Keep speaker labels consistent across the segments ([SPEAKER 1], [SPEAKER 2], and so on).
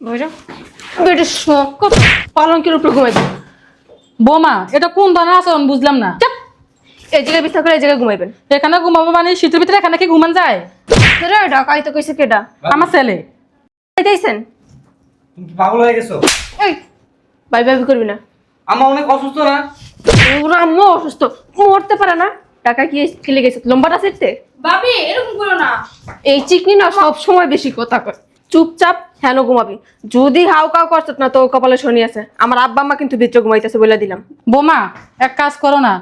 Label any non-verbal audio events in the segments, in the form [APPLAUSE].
[SPEAKER 1] বুঝো বেটা শখ কত? পালঙ্কের উপরে ঘুমাইবে
[SPEAKER 2] বোমা এটা কোন ধরনের আচরণ বুঝলাম না।
[SPEAKER 1] এই জায়গায় বিস্তার করে এই জায়গায় ঘুমাইবেন।
[SPEAKER 2] এখানে ঘুমাবো মানে শীতের ভিতরে এখানে কি ঘুমান যায়?
[SPEAKER 1] রে ডাকাই তো কইছে কেডা?
[SPEAKER 2] আমার ছেলে।
[SPEAKER 1] খাইতেইছেন
[SPEAKER 3] তুমি কি পাগল হয়ে গেছো?
[SPEAKER 1] এই বাই বাই করবি না।
[SPEAKER 3] অনেক অসুস্থ না?
[SPEAKER 1] ওরা আম্মু অসুস্থ। মরতে পারে না। টাকা কি খেলে গেছে? লম্বাটা সেরতে
[SPEAKER 4] ভাবি এরকম করো না।
[SPEAKER 1] এই চিকনি না সব সময় বেশি কথা কয়। চুপচাপ হেন ঘুমাবি। যদি হাউ কাউ করছত না তো কপালে শনি আছে। আমার আব্বা আম্মা কিন্তু ভিতরে ঘুমাইতেছে বলে দিলাম।
[SPEAKER 2] বোমা এক কাজ করো না।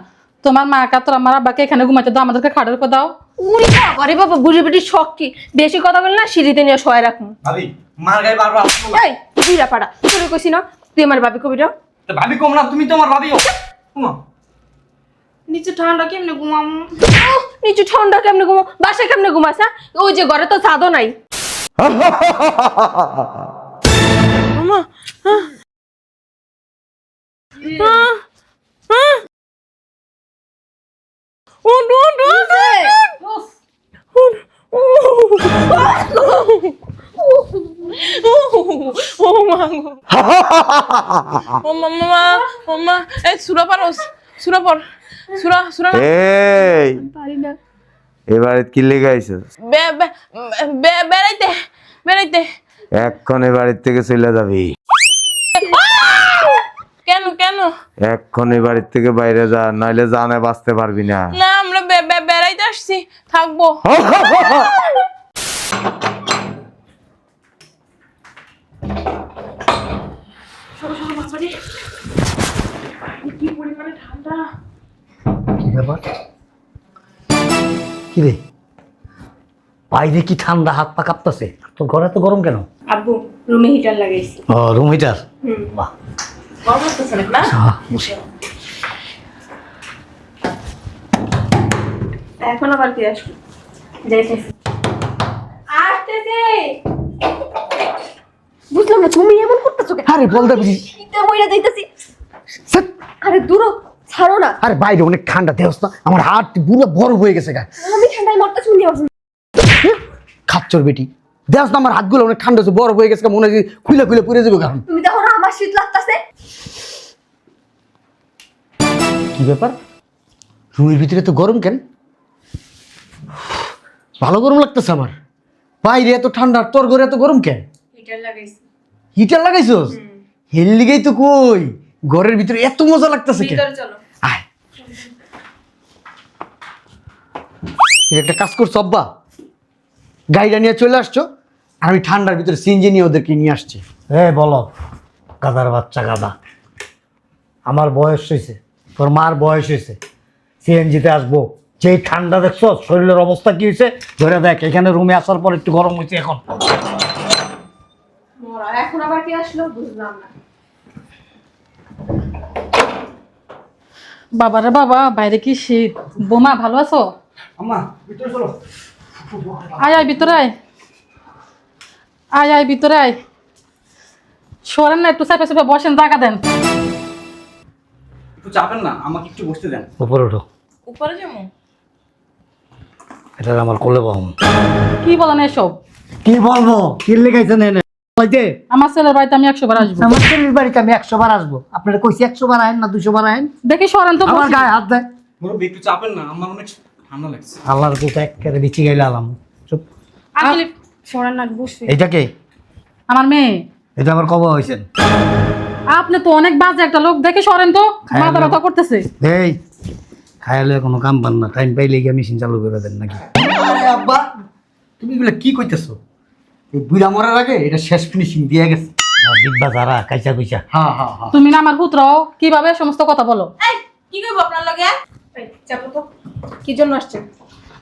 [SPEAKER 2] তোমার মা কা তোর আমার আব্বাকে এখানে ঘুমাইতে দাও আমাদেরকে খাটের উপর দাও।
[SPEAKER 1] উনি বাবা রে বাবা বুড়ি বুড়ি শখ কি? বেশি কথা বল না সিঁড়িতে নিয়ে শোয়া রাখব।
[SPEAKER 3] ভাবি মার গায়ে বারবার
[SPEAKER 1] এই বুড়া পাড়া তোর কইছি না তুই আমার কবিটা
[SPEAKER 3] তা ভাবি কম না তুমি তো আমার ভাবিও।
[SPEAKER 4] নিচে ঠান্ডা কেমনে ঘুমামু?
[SPEAKER 1] নিচু ঠান্ডা কেমনে ঘুমো বাসায় কেমনে ঘুমাস হ্যাঁ? ওই যে ঘরে তো ছাদও নাই।
[SPEAKER 4] সুরা পারোস সুরা পর সুরা সুরা না।
[SPEAKER 5] এবারে কি লেগে আইছস
[SPEAKER 4] বে বে বে- বেড়াইতে বেড়াইতে।
[SPEAKER 5] এক্ষণ এ বাড়ির থেকে চলে যাবি।
[SPEAKER 4] কেন কেন?
[SPEAKER 5] এক্ষণ এ বাড়ির থেকে বাইরে যা নাইলে জানে বাঁচতে পারবি না।
[SPEAKER 4] না আমরা বে- বে- বেড়াইতে আসছি থাকব।
[SPEAKER 6] কি ব্যাপার কি রে বাইরে কি ঠান্ডা হাত পা কাঁপতাছে? তোর ঘরে তো গরম কেন?
[SPEAKER 1] আব্বু রুমে হিটার লাগাইছি।
[SPEAKER 6] ও রুম হিটার বাহ।
[SPEAKER 4] গরম নাকি না।
[SPEAKER 1] এখন আবার কি আসবে? যাইতেছি। আসতেছে! বুঝলাম না তুমি এমন করতেছো কেন?
[SPEAKER 6] আরে বল দেবি
[SPEAKER 1] শীতে মইরা যাইতেছি। আরে দূর হ, ছাড়ো না।
[SPEAKER 6] আরে বাইরে অনেক ঠান্ডা দেহস না আমার হাত পুরো বরফ হয়ে গেছে গায়ে
[SPEAKER 1] আমি ঠান্ডায় মরতে শুনি
[SPEAKER 6] খাচ্চর বেটি। দেহস না আমার হাতগুলো অনেক ঠান্ডা হচ্ছে বরফ হয়ে গেছে মনে হয় খুলে খুলে পুড়ে যাবে কারণ
[SPEAKER 1] তুমি দেখো না আমার শীত লাগতেছে।
[SPEAKER 6] কি ব্যাপার? রুমের ভিতরে তো গরম কেন? ভালো গরম লাগতেছে আমার। বাইরে এত ঠান্ডা তোর ঘরে এত গরম কেন?
[SPEAKER 1] হিটার লাগাইছি।
[SPEAKER 6] হিটার লাগাইছস? হেল লিগেই তো কই? ঘরের ভিতরে এত মজা লাগতেছে কেন?
[SPEAKER 1] ভিতরে চলো
[SPEAKER 6] আয় এই একটা কাজ করছ আব্বা। গাড়িটা নিয়ে চলে আসছো আর আমি ঠান্ডার ভিতরে সিনজি নিয়ে ওদেরকে নিয়ে আসছি। এ বলো গাদার বাচ্চা গাদা। আমার বয়স হয়েছে তোর মার বয়স হয়েছে। সিএনজিতে আসব। যেই ঠান্ডা দেখছ শরীরের অবস্থা কি হয়েছে? ধরে দেখ এখানে রুমে আসার পর একটু গরম হয়েছে এখন।
[SPEAKER 1] মরা এখন আবার কি আসলো? বুঝলাম না।
[SPEAKER 2] বাবারে বাবা বাইরে কি শীত? বোমা ভালো আছো?
[SPEAKER 3] আম্মা ভিতরে চলো।
[SPEAKER 2] আয় আয় ভিতরে আয়। আয় আয় ভিতরে আয়। সরেন না একটু চাপে চাপে বসেন জায়গা দেন।
[SPEAKER 3] একটু চাপেন না আমাকে একটু বসতে দেন।
[SPEAKER 6] উপরে ওঠো
[SPEAKER 4] উপরে যাব?
[SPEAKER 6] এটা আমার কোলে বাহম
[SPEAKER 2] কি বলেন এসব?
[SPEAKER 6] কি বলব? কি এনে?
[SPEAKER 2] আমার ছেলের বাড়িতে আমি একশো বার আসব।
[SPEAKER 6] আমার ছেলের বাড়িতে আমি একশো বার আসব। আপনারা কইছি একশো বার আহেন না দুশো বার আহেন?
[SPEAKER 2] দেখি সরেন তো
[SPEAKER 6] আমার গায়ে হাত দেয়।
[SPEAKER 3] একটু চাপেন না আমার অনেক ঠান্ডা লাগছে।
[SPEAKER 6] আল্লাহর কোথা একেবারে বিচি গাইলে আলাম। চুপ।
[SPEAKER 1] আসলে সরান না বসে।
[SPEAKER 6] এইটা কে?
[SPEAKER 2] আমার মেয়ে।
[SPEAKER 6] এটা আমার কবে হয়েছেন
[SPEAKER 2] আপনি তো অনেক বাজে একটা লোক দেখে সরেন তো।
[SPEAKER 6] হ্যাঁ,
[SPEAKER 2] মাথা ব্যথা করতেছে।
[SPEAKER 6] এই খায়ালে কোনো কাম পান না। টাইম পাইলে গিয়ে মেশিন চালু করে দেন নাকি? আব্বা তুমি এগুলো কি কইতেছো? এই বুড়া মরার আগে এটা শেষ ফিনিশিং দিয়ে গেছে। দিব্যা যারা কাইচা কইচা হ্যাঁ হ্যাঁ হ্যাঁ।
[SPEAKER 2] তুমি না আমার পুত্র কীভাবে সমস্ত কথা বলো?
[SPEAKER 4] এই কি কইবো আপনার লগে?
[SPEAKER 1] চাপো তো। কি জন্য আসছেন?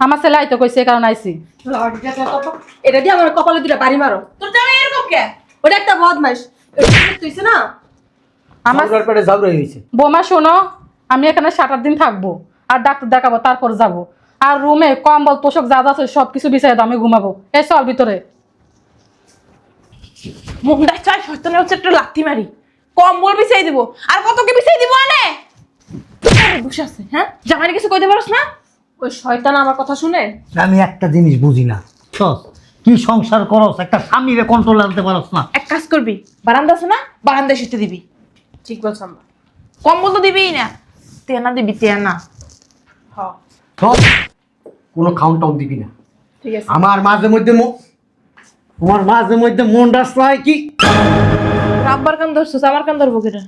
[SPEAKER 2] আমার ছেলে আইতে কইছে কারণে আইছি।
[SPEAKER 1] এটা দিয়ে আমার কপালে দুটা বাড়ি মারো।
[SPEAKER 4] তোর জামাই এরকম কে?
[SPEAKER 1] ওটা একটা বদমাইশ। তুইছে না?
[SPEAKER 2] আমার
[SPEAKER 6] পেটে
[SPEAKER 2] বোমা শোনো আমি এখানে সাত আট দিন থাকব। আর ডাক্তার দেখাবো তারপর যাব। আর রুমে কম্বল তোষক যা যা আছে সব কিছু বিছাই দাও আমি ঘুমাবো। এই চল ভিতরে।
[SPEAKER 4] মুন্ডা চাই শয়তানের হচ্ছে একটা লাথি মারি। কম্বল বিছাই দিব। আর কত কি বিছাই দিব আনে? বসে আছে হ্যাঁ? জামাইরে কিছু কইতে পারছ না?
[SPEAKER 1] ওই শয়তান আমার কথা শুনে।
[SPEAKER 6] আমি একটা জিনিস বুঝি না। সস কি সংসার করস? একটা স্বামীরে কন্ট্রোল আনতে পারস না।
[SPEAKER 4] এক কাজ করবি বারান্দা আছে না? বারান্দায় শুতে দিবি।
[SPEAKER 1] ঠিক বলছো আম্মা
[SPEAKER 4] কম্বল তো দিবিই না। তেনা দিবি তেনা। হ।
[SPEAKER 6] কোনো খাউন টাউন দিবি না।
[SPEAKER 1] ঠিক আছে।
[SPEAKER 6] আমার মাঝে মধ্যে তোমার মাঝে মধ্যে মন রাস্তা হয় কি?
[SPEAKER 4] রাব্বার কান ধরছিস আমার কান ধরবো কেটা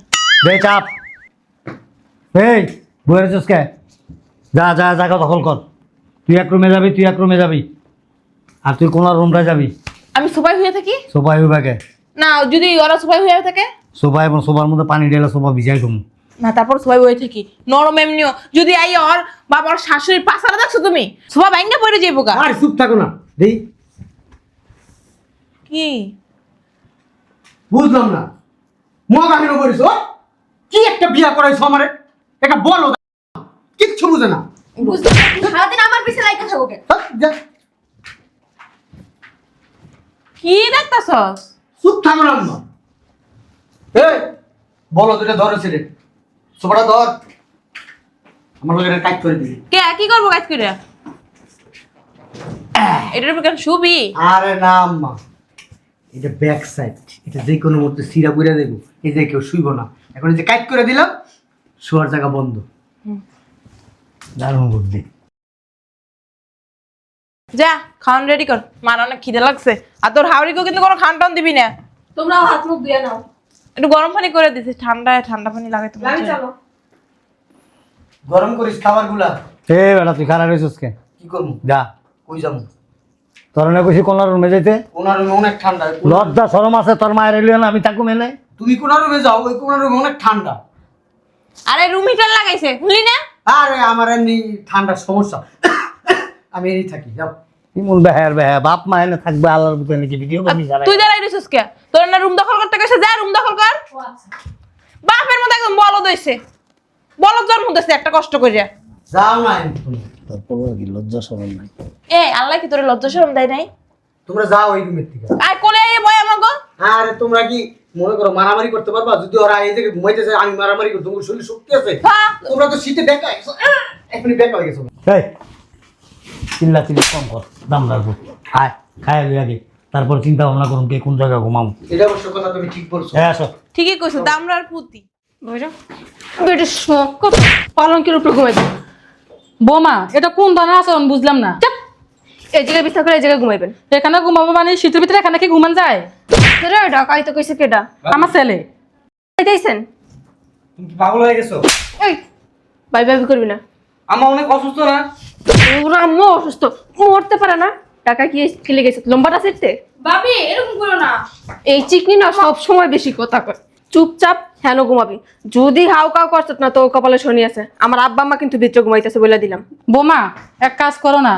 [SPEAKER 6] এই বয়েছিস কে? যা যা জায়গা দখল কর। তুই এক রুমে যাবি তুই এক রুমে যাবি। আর তুই কোন রুমটা যাবি?
[SPEAKER 4] আমি সোফায় হয়ে থাকি?
[SPEAKER 6] সোফায় বিভাগে
[SPEAKER 4] না যদি ওরা সোফায় হয়ে থাকে?
[SPEAKER 6] সোফা এবং সোফার মধ্যে পানি ঢেলে সোফা ভিজাই তুমি
[SPEAKER 4] না তারপর সোফায় হয়ে থাকি। নরম এমনিও। যদি আই ওর বাবার শাশুড়ির পাশারা দেখছ তুমি? সোফা ভাঙ্গা পড়ে যাইবো গা।
[SPEAKER 6] আর চুপ থাকো না। দেই।
[SPEAKER 4] কি?
[SPEAKER 6] বুঝলাম না। মগা কেন করিস? কি একটা বিয়া করাইছো আমারে? এটা বলো কিচ্ছু বুঝে না।
[SPEAKER 1] বুঝতে সারাদিন আমার পিছে লাইকা থাকো কেন
[SPEAKER 4] কি দেখতাছস?
[SPEAKER 6] চুপ থাকো না আম্মা। এই বলো দুটা ধরেছে রে সোফাটা ধর। আমার লোকের কাজ করে দিবি।
[SPEAKER 4] কে কি করব কাজ করে? এটার উপর কেন শুবি?
[SPEAKER 6] আরে না আম্মা। এটা ব্যাক সাইড এটা যে কোনো মুহূর্তে সিরা বুড়া দেবো। এই যে কেউ শুইব না। এখন এই যে কাজ করে দিলাম শোয়ার জায়গা বন্ধ। দারুণ বুদ্ধি।
[SPEAKER 4] যা খাওয়ান রেডি কর। মার অনেক খিদে লাগছে। আর তোর হাওড়িকেও কিন্তু কোনো খান টান দিবি না।
[SPEAKER 1] তোমরাও হাত মুখ ধুয়ে নাও।
[SPEAKER 4] একটু গরম পানি করে দিছিস ঠান্ডায় ঠান্ডা পানি
[SPEAKER 1] গাড়ি
[SPEAKER 4] বলছে।
[SPEAKER 1] চালো
[SPEAKER 6] গরম করিস খাবারগুলা
[SPEAKER 7] এ বেটা তুই খারাপ হয়েছিস কে?
[SPEAKER 6] কি করব?
[SPEAKER 7] যা।
[SPEAKER 6] কই যাব?
[SPEAKER 7] তোর না কইছি কোন রুমে যাইতে।
[SPEAKER 6] ওনার রুমে অনেক ঠান্ডা।
[SPEAKER 7] লজ্জা সরম আছে তোর মায়ের এলিও না আমি তাকু মেলে
[SPEAKER 6] তুমি কোন রুমে যাও ওই কোন রুমে অনেক ঠান্ডা।
[SPEAKER 4] আরে রুম হিটার লাগাইছে বুঝলি না?
[SPEAKER 6] আরে আমার এমনি ঠান্ডার সমস্যা। আমি এই থাকি যাও।
[SPEAKER 7] ইমুল বেহার বেহা বাপ মা এনে থাকবে আল্লাহর বুতে নাকি ভিডিও করবি সারা
[SPEAKER 4] তুই দাঁড়াই রইছিস কে? তোর না রুম দখল করতে গেছে যা রুম দখল কর। বাপের মতো একদম বলদ হইছে। বলদ জন্ম দিছে একটা কষ্ট করিয়া
[SPEAKER 6] যাও না
[SPEAKER 7] তারপর কি লজ্জা সরম নাই।
[SPEAKER 4] এ আল্লাহ কি তোর লজ্জা শরম দেয় নাই?
[SPEAKER 6] তোমরা যাও এই রুমের থেকে
[SPEAKER 4] আর কোলে আইয়ে বয় আমাগো।
[SPEAKER 6] আরে তোমরা কি মনে করো মারামারি করতে পারবা? যদি ওরা এই জায়গায় ঘুমাইতেছে আমি মারামারি করি তোমার শরীর শক্তি আছে। তোমরা তো শীতে বেকা এখনই বেকা হয়ে গেছো।
[SPEAKER 7] এই চিল্লা চিল্লি কম কর দাম রাখব আয় খায় লই আগে তারপর চিন্তা ভাবনা করুন কে কোন জায়গায় ঘুমাম
[SPEAKER 6] এটা অবশ্য কথা তুমি ঠিক বলছো।
[SPEAKER 7] হ্যাঁ আসো।
[SPEAKER 4] ঠিকই কইছো দামরার পুতি।
[SPEAKER 1] বুঝো বেটা শখ কত পালঙ্কের উপরে ঘুমাই যাও
[SPEAKER 2] বোমা এটা কোন ধরনের আচরণ বুঝলাম না।
[SPEAKER 1] এই জায়গায় বিস্তার করে এই জায়গায় ঘুমাইবেন।
[SPEAKER 2] এখানে ঘুমাবো মানে শীতের ভিতরে এখানে কি ঘুমান যায়?
[SPEAKER 1] রে ডাকাই কইছে কেডা?
[SPEAKER 2] আমার ছেলে।
[SPEAKER 1] দিয়েছেন
[SPEAKER 3] তুমি কি পাগল হয়ে গেছো?
[SPEAKER 1] এই বাই বাই করবি না।
[SPEAKER 3] আম্মা অনেক অসুস্থ না?
[SPEAKER 1] ওরা আম্মু অসুস্থ। মরতে পারে না। টাকা কি খেলে গেছে। লম্বাটা সেরতে
[SPEAKER 8] ভাবি এরকম করো না।
[SPEAKER 1] এই চিকনি না সব সময় বেশি কথা কয়। চুপচাপ হেন ঘুমাবি। যদি হাউ কাউ করছ না তো কপালে শনি আছে। আমার আব্বা আম্মা কিন্তু ভিতরে ঘুমাইতেছে বলে দিলাম।
[SPEAKER 2] বোমা এক কাজ করো না।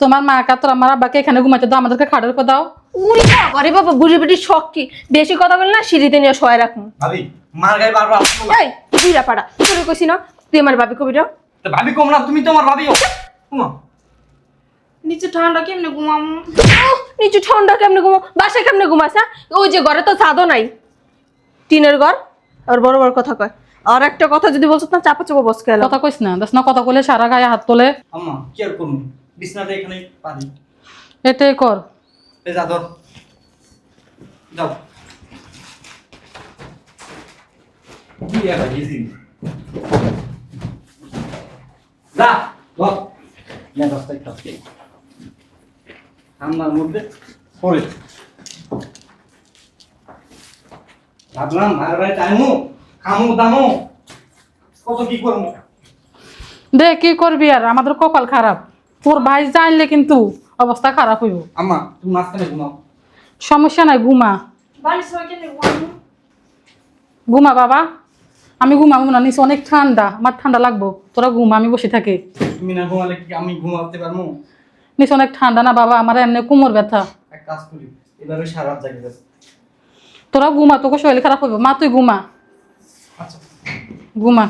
[SPEAKER 2] তোমার মা কা তোর আমার আব্বাকে এখানে ঘুমাইতে দাও। আমাদেরকে খাটের উপর দাও।
[SPEAKER 1] বাবা রে বাবা বুঝি বুঝি শখ কি? বেশি কথা বলে না সিঁড়িতে নিয়ে শোয় রাখুন
[SPEAKER 3] ভাবি মার গায়ে বারবার না
[SPEAKER 1] এই বুঝা পাড়া তোরে কইছি না তুই আমার দাও
[SPEAKER 3] ভাবি কম না তুমি তো আমার ভাবিও উমা
[SPEAKER 8] নিচে ঠান্ডা কেমনে ঘুমামু
[SPEAKER 1] নিচু ঠান্ডা কেমনে ঘুমো বাসায় কেমনে ঘুমাস হ্যাঁ? ওই যে ঘরে তো ছাদও নাই। টিনের ঘর আর বড় বড় কথা কয়। আর একটা কথা যদি বলছো না চাপা চাপা বস গেল
[SPEAKER 2] কথা কইস না দেখ না কথা কইলে সারা গায়ে হাত তোলে।
[SPEAKER 3] আম্মা কি আর করব? বিছনাতে এখানে পারি
[SPEAKER 2] এটাই কর।
[SPEAKER 3] এই যা ধর। যাও। ঠান্ডার মধ্যে পড়ে। ভাবলাম ভাই ভাই টাইমু খামু দামু। কত কি করব?
[SPEAKER 2] দে কি করবি আর? আমাদের কপাল খারাপ। তোর ভাই জানলে কিন্তু অবস্থা খারাপ হইব।
[SPEAKER 3] আম্মা তুমি মাঝখানে ঘুমাও।
[SPEAKER 2] সমস্যা নাই ঘুমা। ঘুমা বাবা। আমি ঘুমাবো না নিচে অনেক ঠান্ডা। আমার ঠান্ডা লাগবো। তোরা ঘুমা আমি বসে থাকি।
[SPEAKER 3] তুমি না ঘুমালে কি আমি ঘুমাতে পারব?
[SPEAKER 2] নিচে অনেক ঠান্ডা না বাবা আমার এমনি কোমর ব্যথা।
[SPEAKER 3] এক কাজ করি এভাবে সারা রাত জাগে
[SPEAKER 2] তোরা ঘুমা তোকে শরীর খারাপ হইব। মা তুই ঘুমা।
[SPEAKER 3] আচ্ছা।
[SPEAKER 2] ঘুমা।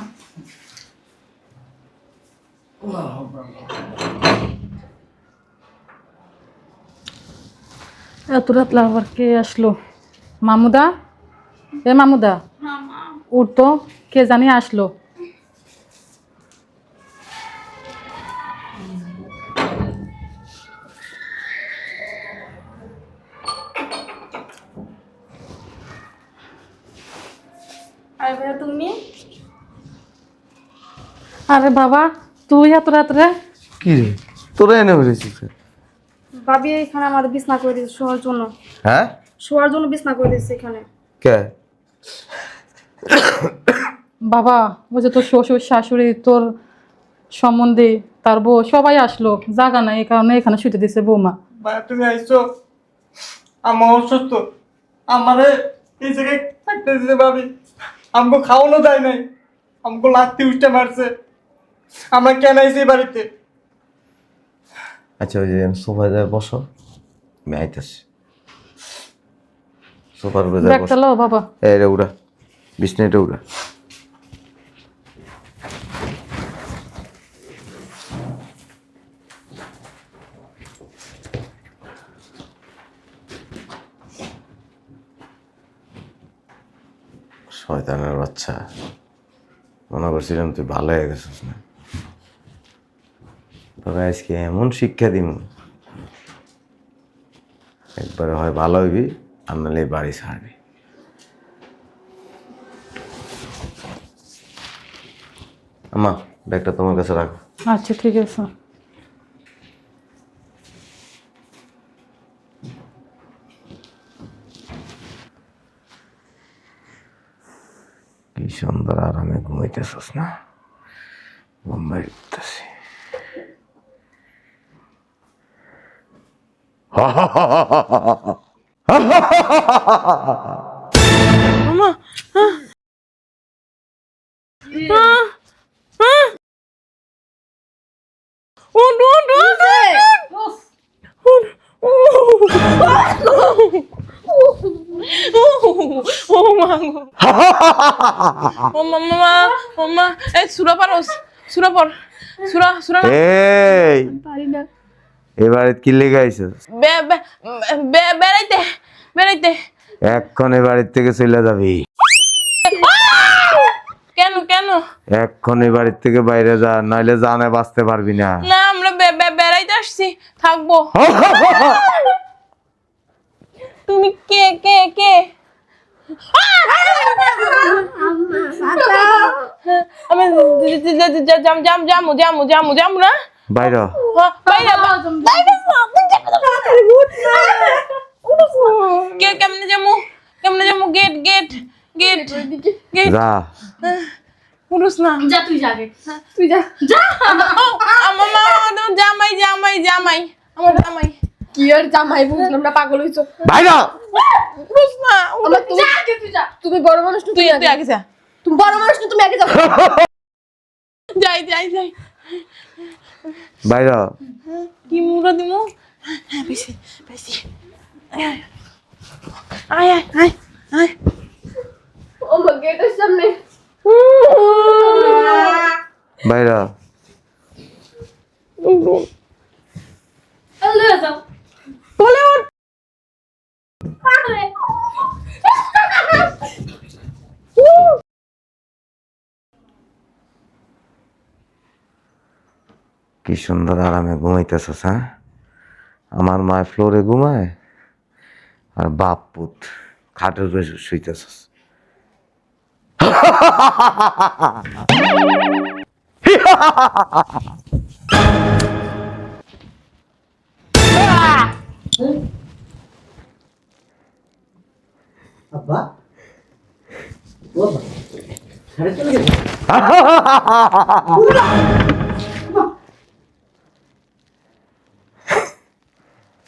[SPEAKER 2] এত রাত আবার কে আসলো? মামুদা? এ মামুদা ওর তো কে জানি আসলো।
[SPEAKER 8] আরে
[SPEAKER 2] বাবা তুই এত রাত্রে
[SPEAKER 5] কি রে? তোরা এনে বেরিয়েছিস
[SPEAKER 8] ভাবি এখানে আমাদের বিছনা করে দিয়েছে শোয়ার জন্য।
[SPEAKER 5] হ্যাঁ?
[SPEAKER 8] শোয়ার জন্য বিছনা করে দিয়েছে এখানে।
[SPEAKER 5] কে?
[SPEAKER 2] বাবা ওই যে তোর শ্বশুর শাশুড়ি তোর সম্বন্ধে তার বউ সবাই আসলো। জাগা নাই এই কারণে এখানে শুতে দিছে বৌমা।
[SPEAKER 3] মা তুমি আইছো? আমার অসুস্থ। আমারে এই জায়গায় থাকতে দিতে ভাবি। আমাকে খাওয়ানো যায় নাই। আমাকে লাত্তি উঠতে মারছে। আমরা কেন আইছি বাড়িতে?
[SPEAKER 5] আচ্ছা ওই যে সোফায় যায় বসো। আমি আইতাছি। সোফার উপরে যায় বসো
[SPEAKER 2] বাবা।
[SPEAKER 5] এই রে উড়া। উড়া। শয়তানের বাচ্চা। মনে করছিলাম তুই ভালো হয়ে গেছিস না। তবে আজকে এমন শিক্ষা দিব। একবারে হয় ভালো হইবি আর নাহলে বাড়ি ছাড়বি। আমা ব্যাগটা তোমার কাছে রাখো।
[SPEAKER 2] আচ্ছা ঠিক আছে।
[SPEAKER 5] কি সুন্দর আরামে ঘুমাইতেছিস না? বোম্বাই উঠতেছি।
[SPEAKER 4] মামা এই সুরা পারস সুরা পর সুরা সুরা
[SPEAKER 5] এই পারি না এবারে কি লেগে
[SPEAKER 4] বেড়াইতে বেড়াইতে।
[SPEAKER 5] এক্ষণ এ বাড়ির থেকে চলে যাবি।
[SPEAKER 4] কেন কেন?
[SPEAKER 5] এক্ষণ এ বাড়ির থেকে বাইরে যা নাইলে জানে বাঁচতে পারবি না।
[SPEAKER 4] না আমরা বেড়াইতে আসছি থাকব। তুমি কে কে কে? আমি জাম জাম জামু জামু জামু জামু না?
[SPEAKER 5] বাইরে।
[SPEAKER 4] কে কেমনে যামু কেমনে যামু গেট গেট গেট গেট।
[SPEAKER 5] যা।
[SPEAKER 4] পুরুষ না।
[SPEAKER 8] যা তুই যাবে তুই যা। যা।
[SPEAKER 4] আমার মা জামাই জামাই জামাই। আমার জামাই।
[SPEAKER 1] কি আর জামাই বুঝলাম না পাগল হইছো।
[SPEAKER 5] বাইরে।
[SPEAKER 4] পুরুষ না।
[SPEAKER 1] আমার তুমি
[SPEAKER 8] যা তুই যা।
[SPEAKER 1] তুমি বড় মানুষ
[SPEAKER 4] তুই
[SPEAKER 1] আগে।
[SPEAKER 4] যা।
[SPEAKER 1] তুমি বড় মানুষ তুমি আগে [LAUGHS]
[SPEAKER 4] যাই যাই যাই।
[SPEAKER 5] বাইরে।
[SPEAKER 4] কি মুড়া দিমু? হ্যাঁ বেশি বেশি। আয় আয়। আয় আয় আয়
[SPEAKER 1] ও মা গেটের সামনে।
[SPEAKER 5] বাইরে
[SPEAKER 8] হ্যালো যাও
[SPEAKER 4] বলে ওঠ
[SPEAKER 8] পাগলে
[SPEAKER 5] কি সুন্দর আরামে ঘুমাইতেছস হ্যাঁ? আমার মা ফ্লোরে ঘুমায় আর বাপ পুত খাটের উপরে শুইতেছস।
[SPEAKER 7] আব্বা ও আব্বা [LAUGHS]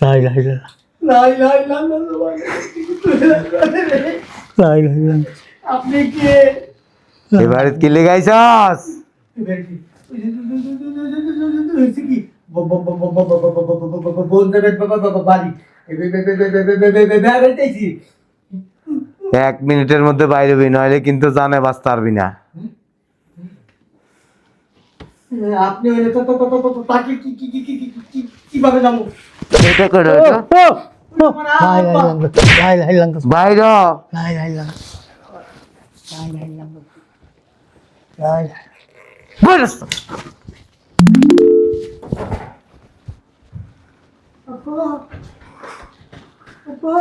[SPEAKER 7] লাই লাই লাই
[SPEAKER 3] লাই লাই লাই লাই
[SPEAKER 5] এক মিনিটের মধ্যে বাইরে হবি নইলে কিন্তু জানে বাঁচতে পারবি না
[SPEAKER 7] আপনি হইলে তো তো তো তো তাকে কি কি কি কি কি কীভাবে জানব?
[SPEAKER 5] এটা করো তো ভাই ভাই লঙ্কা ভাই রা
[SPEAKER 7] ভাই ভাই লঙ্কা ভাই ভাই লঙ্কা ভাই
[SPEAKER 5] ভাই রাস্তা
[SPEAKER 6] আপা আপা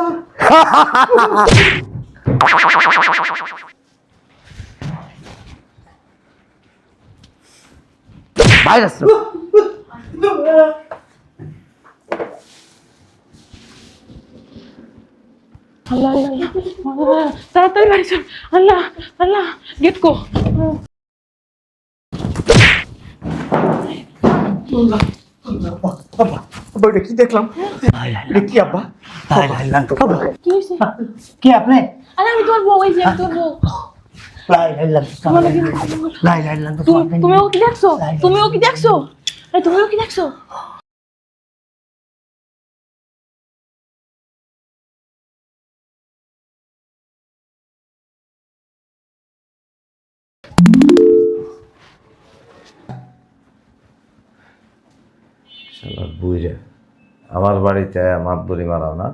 [SPEAKER 5] বাইরে আসো।
[SPEAKER 4] আল্লাহ আল্লাহ তাড়াতাড়ি বাড়ি চল আল্লাহ আল্লাহ গেট কো
[SPEAKER 3] কি দেখলাম কি আব্বা
[SPEAKER 4] কি
[SPEAKER 7] আপনি
[SPEAKER 4] আরে আমি তোর বউ এই যে তোর বউ তুমিও কি দেখছ তুমিও কি দেখছ তুমিও কি দেখছ
[SPEAKER 5] বুইরে। আমার বাড়িতে আমার বুড়ি মারাও না।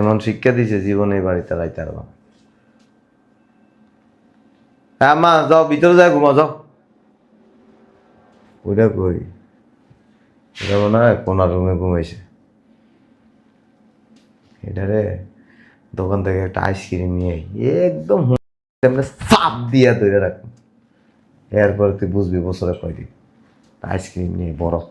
[SPEAKER 5] এমন শিক্ষা দিছে জীবনে বাড়িতে রাইতে আর হ্যাঁ মা, যাও, ভিতরে যাও ঘুমা যাও। ওইটা কই? এটা মনে হয় কোনার রুমে ঘুমাইছে। এটারে দোকান থেকে একটা আইসক্রিম নিয়ে একদম এমনি চাপ দিয়া ধরে রাখুন এরপরে তুই বুঝবি বছরে কয়দিন। আইসক্রিম নিয়ে বরফ।